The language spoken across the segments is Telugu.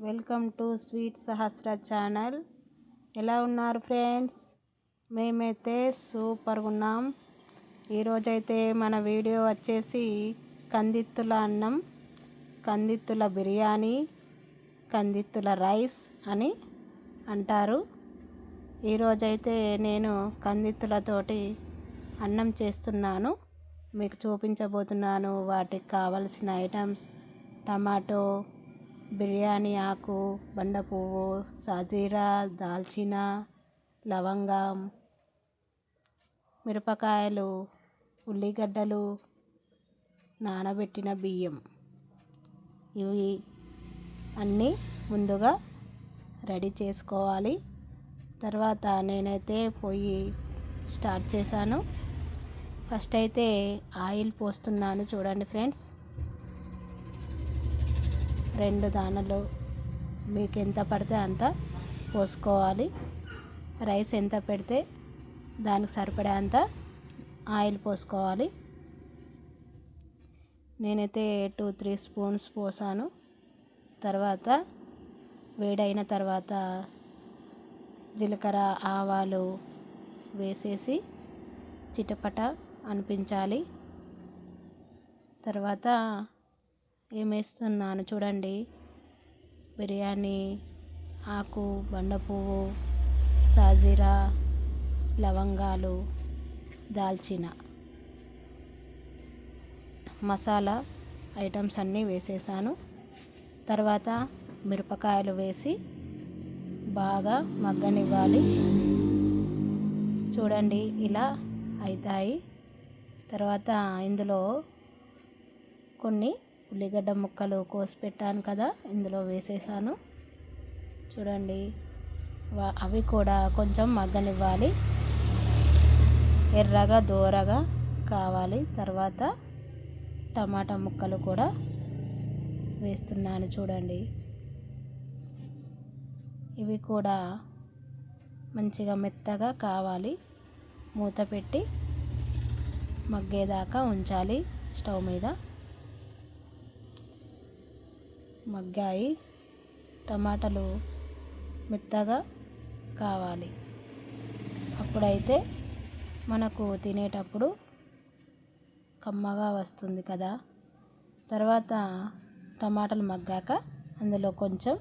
Welcome to sweet Sahasra channel. ఎలా ఉన్నారు ఫ్రెండ్స్? మేమైతే సూపర్గా ఉన్నాం. ఈరోజైతే మన వీడియో వచ్చేసి కందిత్తుల అన్నం కందిత్తుల బిర్యానీ కందిత్తుల రైస్ అని అంటారు. ఈరోజైతే నేను కందిత్తులతోటి అన్నం చేస్తున్నాను. మీకు చూపించబోతున్నాను వాటికి కావలసిన ఐటమ్స్. టమాటో బిర్యానీ ఆకు బండ పువ్వు సాజీరా దాల్చిన లవంగం మిరపకాయలు ఉల్లిగడ్డలు నానబెట్టిన బియ్యం. ఇవి అన్నీ ముందుగా రెడీ చేసుకోవాలి. తర్వాత నేనైతే పొయ్యి స్టార్ట్ చేశాను. ఫస్ట్ అయితే ఆయిల్ పోస్తున్నాను చూడండి ఫ్రెండ్స్. రెండు దానలు మీకు ఎంత పడితే అంత పోసుకోవాలి. రైస్ ఎంత పెడితే దానికి సరిపడే అంత ఆయిల్ పోసుకోవాలి. నేనైతే టూ త్రీ స్పూన్స్ పోసాను. తర్వాత వేడైన తర్వాత జీలకర్ర ఆవాలు వేసేసి చిటపట అనిపించాలి. తర్వాత ఏమేస్తున్నాను చూడండి. బిర్యానీ ఆకు బండ పువ్వు సాజీరా లవంగాలు దాల్చిన. మసాలా ఐటమ్స్ అన్నీ వేసేసాను. తర్వాత మిరపకాయలు వేసి బాగా మగ్గనివ్వాలి. చూడండి ఇలా అవుతాయి తర్వాత ఇందులో కొన్ని ఉల్లిగడ్డ ముక్కలు కోసి పెట్టాను కదా ఇందులో వేసేసాను. చూడండి అవి కూడా కొంచెం మగ్గనివ్వాలి. ఎర్రగా దోరగా కావాలి. తర్వాత టమాటా ముక్కలు కూడా వేస్తున్నాను చూడండి. ఇవి కూడా మంచిగా మెత్తగా కావాలి. మూత పెట్టి మగ్గేదాకా ఉంచాలి స్టవ్ మీద. మగ్గాయి. టమాటాలు మెత్తగా కావాలి. అప్పుడైతే మనకు తినేటప్పుడు కమ్మగా వస్తుంది కదా. తర్వాత టమాటాలు మగ్గాక అందులో కొంచెం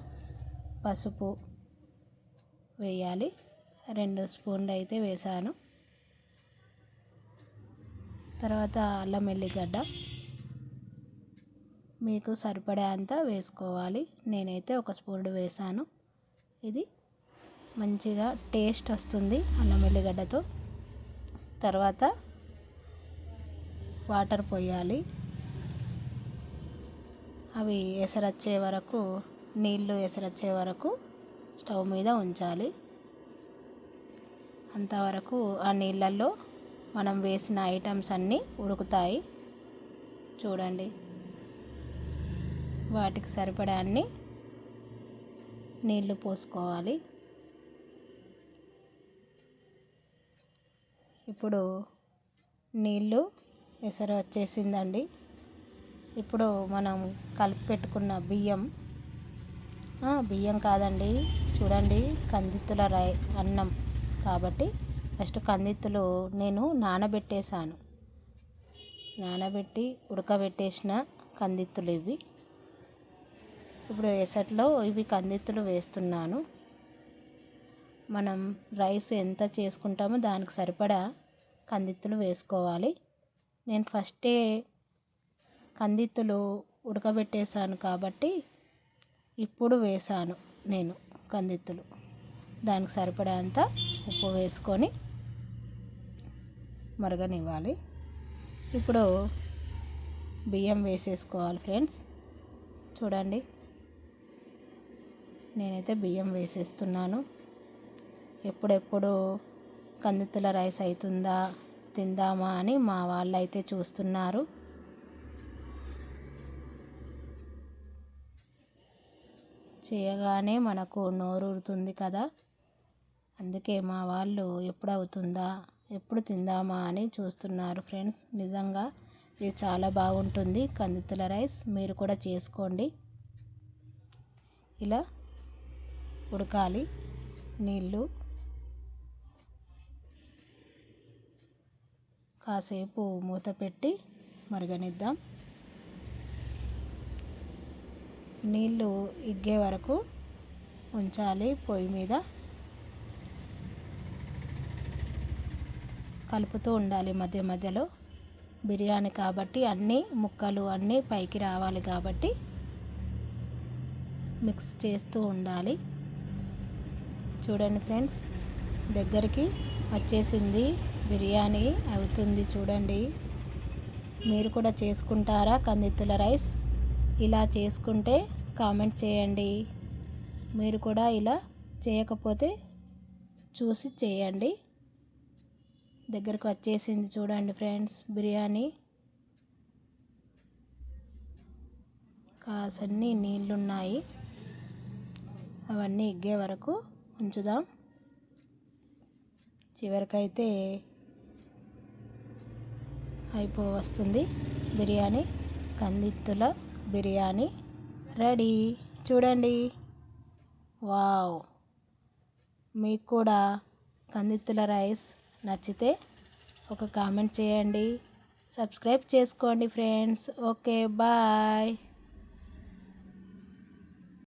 పసుపు వేయాలి. రెండు స్పూన్లు అయితే వేసాను తర్వాత అల్లం ఎల్లిగడ్డ మీకు సరిపడే అంత వేసుకోవాలి. నేనైతే ఒక స్పూన్ వేసాను. ఇది మంచిగా టేస్ట్ వస్తుంది అల్లం ఎల్లిగడ్డతో. తర్వాత వాటర్ పోయాలి. అవి ఎసరొచ్చే వరకు నీళ్ళు ఎసరొచ్చే వరకు స్టవ్ మీద ఉంచాలి. అంతవరకు ఆ నీళ్ళల్లో మనం వేసిన ఐటమ్స్ అన్నీ ఉడుకుతాయి. చూడండి. వాటికి సరిపడా అన్ని నీళ్ళు పోసుకోవాలి. ఇప్పుడు నీళ్ళు ఎసరు వచ్చేసిందండి. ఇప్పుడు మనం కలిపి పెట్టుకున్న బియ్యం బియ్యం కాదండి చూడండి కందిత్తుల రై అన్నం. కాబట్టి ఫస్ట్ కందిత్తులు నేను నానబెట్టేశాను. నానబెట్టి ఉడకబెట్టేసిన కందిత్తులు ఇవి. ఇప్పుడు ఎసట్లో ఇవి కందిత్తులు వేస్తున్నాను. మనం రైస్ ఎంత చేసుకుంటామో దానికి సరిపడా కందిత్తులు వేసుకోవాలి. నేను ఫస్టే కందిత్తులు ఉడకబెట్టేశాను కాబట్టి ఇప్పుడు వేసాను నేను కందిత్తులు. దానికి సరిపడా అంత ఉప్పు వేసుకొని మరగనివ్వాలి. ఇప్పుడు బియ్యం వేసేసుకోవాలి ఫ్రెండ్స్. చూడండి. నేనైతే బియ్యం వేసేస్తున్నాను. ఎప్పుడెప్పుడు కందితుల రైస్ అవుతుందా తిందామా అని మా వాళ్ళు అయితే చూస్తున్నారు. చేయగానే మనకు నోరూరుతుంది కదా. అందుకే మా వాళ్ళు ఎప్పుడు అవుతుందా ఎప్పుడు తిందామా అని చూస్తున్నారు ఫ్రెండ్స్. నిజంగా ఇది చాలా బాగుంటుంది. కందితుల రైస్ మీరు కూడా చేసుకోండి. ఇలా ఉడకాలి నీళ్ళు. కాసేపు మూత పెట్టి మరగనిద్దాం. నీళ్ళు ఇగ్గే వరకు ఉంచాలి పొయ్యి మీద. కలుపుతూ ఉండాలి మధ్య మధ్యలో. బిర్యానీ కాబట్టి అన్నీ ముక్కలు అన్నీ పైకి రావాలి కాబట్టి మిక్స్ చేస్తూ ఉండాలి. చూడండి ఫ్రెండ్స్. దగ్గరికి వచ్చేసింది బిర్యానీ అవుతుంది చూడండి. మీరు కూడా చేసుకుంటారా కందిత్తుల రైస్? ఇలా చేసుకుంటే కామెంట్ చేయండి. మీరు కూడా ఇలా చేయకపోతే చూసి చేయండి. దగ్గరకు వచ్చేసింది చూడండి ఫ్రెండ్స్ బిర్యానీ. కాసన్ని నీళ్ళున్నాయి అవన్నీ ఎగ్గే వరకు ఉంచుదాం? చివరికైతే అయిపో వస్తుంది. బిర్యానీ కందిత్తుల బిర్యానీ రెడీ. చూడండి. వావ్! మీకు కూడా కందిత్తుల రైస్ నచ్చితే ఒక కామెంట్ చేయండి. సబ్స్క్రైబ్ చేసుకోండి ఫ్రెండ్స్. Okay bye!